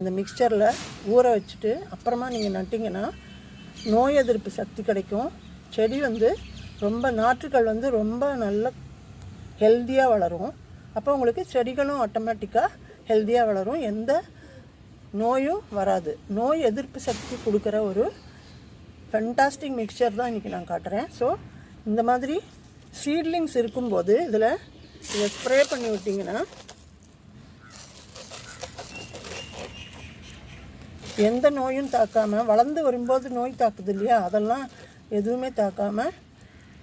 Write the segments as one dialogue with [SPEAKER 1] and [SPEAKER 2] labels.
[SPEAKER 1] இந்த மிக்சரில் ஊற வச்சுட்டு அப்புறமா நீங்கள் நட்டிங்கன்னா நோய் எதிர்ப்பு சக்தி கிடைக்கும். செடி வந்து ரொம்ப நாற்றுகள் வந்து ரொம்ப நல்ல ஹெல்த்தியாக வளரும். அப்போ உங்களுக்கு செடிகளும் ஆட்டோமேட்டிக்காக ஹெல்த்தியாக வளரும். எந்த நோயும் வராது. நோய் எதிர்ப்பு சக்தி கொடுக்குற ஒரு ஃபென்டாஸ்டிக் மிக்சர் தான் இன்றைக்கி நான் காட்டுறேன். ஸோ இந்த மாதிரி சீட்லிங்ஸ் இருக்கும்போது இதில் இதை ஸ்ப்ரே பண்ணி விட்டிங்கன்னா எந்த நோயும் தாக்காமல் வளர்ந்து வரும்போது நோய் தாக்குது இல்லையா? அதெல்லாம் எதுவுமே தாக்காமல்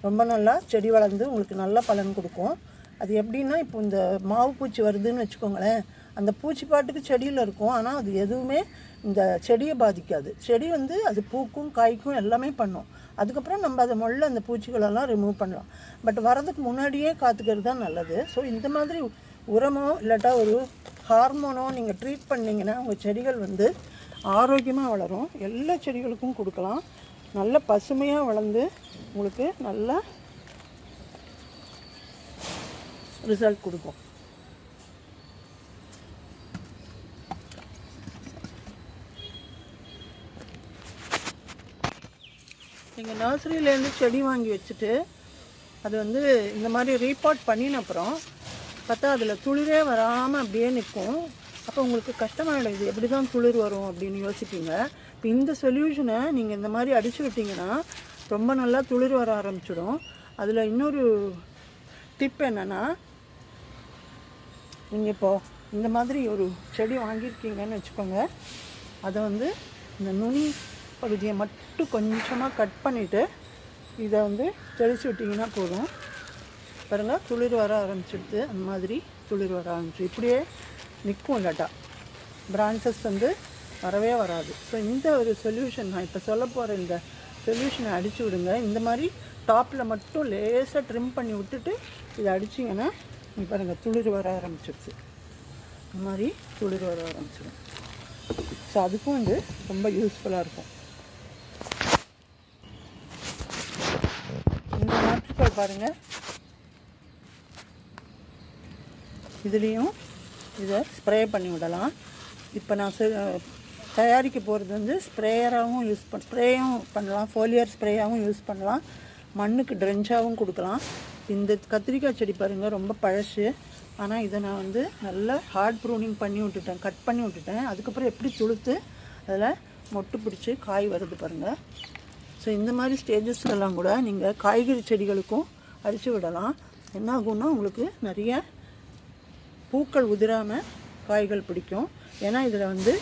[SPEAKER 1] ரொம்ப நல்லா செடி வளர்ந்து உங்களுக்கு நல்ல பலன் கொடுக்கும். அது எப்படின்னா இப்போ இந்த மாவு பூச்சி வருதுன்னு வச்சுக்கோங்களேன் அந்த பூச்சி பாட்டுக்கு செடியில் இருக்கும். ஆனால் அது எதுவுமே இந்த செடியை பாதிக்காது. செடி வந்து அது பூக்கும் காய்க்கும் எல்லாமே பண்ணும். அதுக்கப்புறம் நம்ம அதை முள்ள அந்த பூச்சிகளெல்லாம் ரிமூவ் பண்ணலாம். பட் வரதுக்கு முன்னாடியே காத்துக்கிறது தான் நல்லது. ஸோ இந்த மாதிரி உரமோ இல்லாட்டா ஒரு ஹார்மோனோ நீங்கள் ட்ரீட் பண்ணிங்கன்னா உங்கள் செடிகள் வந்து ஆரோக்கியமாக வளரும். எல்லா செடிகளுக்கும் கொடுக்கலாம். நல்ல பசுமையாக வளர்ந்து உங்களுக்கு நல்ல ரிசல்ட் கொடுக்கும். நீங்கள் நர்சரியிலேருந்து செடி வாங்கி வச்சுட்டு அது வந்து இந்த மாதிரி ரீபாட் பண்ணின அப்புறம் பார்த்தா அதில் துளிரே வராமல் அப்படியே நிற்கும். அப்போ உங்களுக்கு கஷ்டமாயிடும் இது எப்படி தான் துளிர் வரும் அப்படின்னு யோசிப்பீங்க. இப்போ இந்த சொல்யூஷனை நீங்கள் இந்த மாதிரி அடித்து விட்டிங்கன்னா ரொம்ப நல்லா துளிர் வர ஆரம்பிச்சிடும். அதில் இன்னொரு டிப் என்னென்னா நீங்கள் இப்போது இந்த மாதிரி ஒரு செடி வாங்கியிருக்கீங்கன்னு வச்சுக்கோங்க. அதை வந்து இந்த நுனி பகுதியை மட்டும் கொஞ்சமாக கட் பண்ணிவிட்டு இதை வந்து தெளித்து விட்டிங்கன்னா போதும். பாருங்கள் துளிர் வர ஆரம்பிச்சிடுது. அந்த மாதிரி துளிர் வர ஆரம்பிச்சு இப்படியே நிற்கும் இல்லாட்டா பிரான்ச்சஸ் வந்து வரவே வராது. ஸோ இந்த ஒரு சொல்யூஷன் நான் இப்போ சொல்ல போகிற இந்த சொல்யூஷனை அடித்து விடுங்க. இந்த மாதிரி டாப்பில் மட்டும் லேசாக ட்ரிம் பண்ணி விட்டுட்டு இதை அடிச்சிங்கன்னா இங்க பாருங்கள் துளிர் வர ஆரம்பிச்சிருச்சு. இந்த மாதிரி துளிர் வர ஆரம்பிச்சிடும் ஸோ அதுக்கும் வந்து ரொம்ப யூஸ்ஃபுல்லாக இருக்கும். இந்த நாற்றுக்கள் பாருங்கள் இதுலேயும் இதை ஸ்ப்ரே பண்ணி விடலாம். இப்போ நான் செ- தயாரிக்க போகிறது வந்து ஸ்ப்ரேயராகவும் யூஸ் பண் ஸ்ப்ரேயும் பண்ணலாம். ஃபோலியர் ஸ்ப்ரேயாகவும் யூஸ் பண்ணலாம். மண்ணுக்கு ட்ரென்ச்சாகவும் கொடுக்கலாம். இந்த கத்திரிக்காய் செடி பாருங்கள் ரொம்ப பழசு. ஆனால் இதை நான் வந்து நல்லா ஹார்ட் ப்ரூனிங் பண்ணி விட்டுட்டேன். கட் பண்ணி விட்டுட்டேன். அதுக்கப்புறம் எப்படி துளுத்து அதில் மொட்டு பிடிச்சி காய் வருது பாருங்கள் ஸோ இந்த மாதிரி ஸ்டேஜஸ்க்கெல்லாம் கூட நீங்கள் காய்கறி செடிகளுக்கும் அடித்து விடலாம். என்ன ஆகும்னா உங்களுக்கு நிறைய பூக்கள் உதிராமல் காய்கள் பிடிக்கும். ஏன்னா இதில் வந்து